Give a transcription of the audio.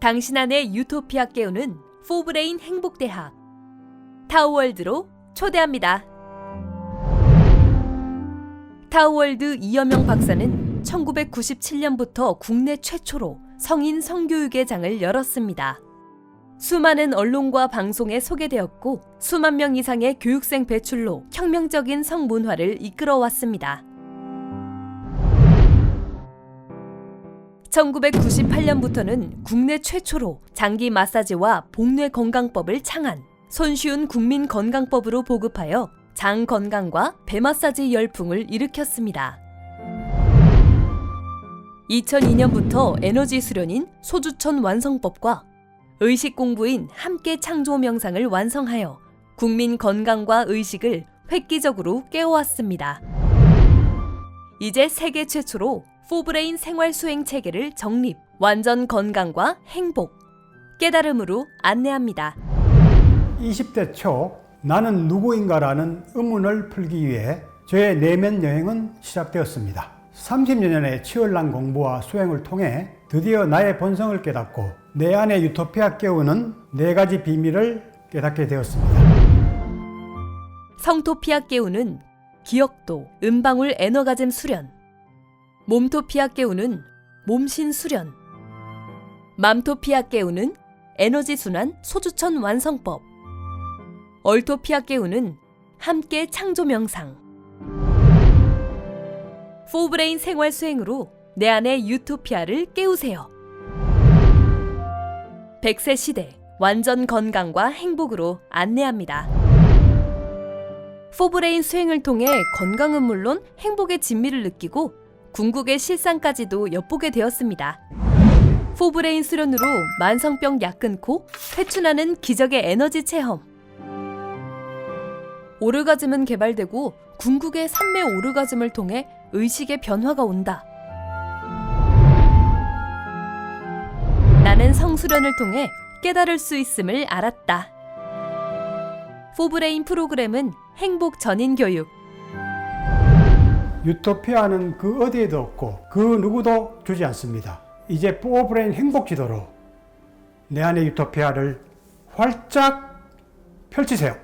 당신 안의 유토피아 깨우는 포브레인 행복대학 타우월드로 초대합니다. 타우월드 이여명 박사는 1997년부터 국내 최초로 성인 성교육의 장을 열었습니다. 수많은 언론과 방송에 소개되었고 수만 명 이상의 교육생 배출로 혁명적인 성문화를 이끌어왔습니다. 1998년부터는 국내 최초로 장기 마사지와 복뇌 건강법을 창안, 손쉬운 국민 건강법으로 보급하여 장 건강과 배 마사지 열풍을 일으켰습니다. 2002년부터 에너지 수련인 소주천 완성법과 의식 공부인 함께 창조 명상을 완성하여 국민 건강과 의식을 획기적으로 깨워왔습니다. 이제 세계 최초로 포브레인 생활 수행 체계를 정립, 완전 건강과 행복, 깨달음으로 안내합니다. 20대 초 나는 누구인가라는 의문을 풀기 위해 저의 내면 여행은 시작되었습니다. 30여 년의 치열난 공부와 수행을 통해 드디어 나의 본성을 깨닫고 내 안의 유토피아 깨우는 네 가지 비밀을 깨닫게 되었습니다. 성토피아 깨우는 기억도, 음방울 에너가즘 수련, 몸토피아 깨우는 몸신 수련, 맘토피아 깨우는 에너지 순환 소주천 완성법, 얼토피아 깨우는 함께 창조 명상. 포브레인 생활 수행으로 내 안의 유토피아를 깨우세요. 100세 시대 완전 건강과 행복으로 안내합니다. 포브레인 수행을 통해 건강은 물론 행복의 진미를 느끼고 궁극의 실상까지도 엿보게 되었습니다. 포브레인 수련으로 만성병 약 끊고 회춘하는 기적의 에너지 체험. 오르가즘은 개발되고 궁극의 삼매 오르가즘을 통해 의식의 변화가 온다. 나는 성수련을 통해 깨달을 수 있음을 알았다. 포브레인 프로그램은 행복 전인 교육, 유토피아는 그 어디에도 없고 그 누구도 주지 않습니다. 이제 포브레인 행복 지도로 내 안의 유토피아를 활짝 펼치세요.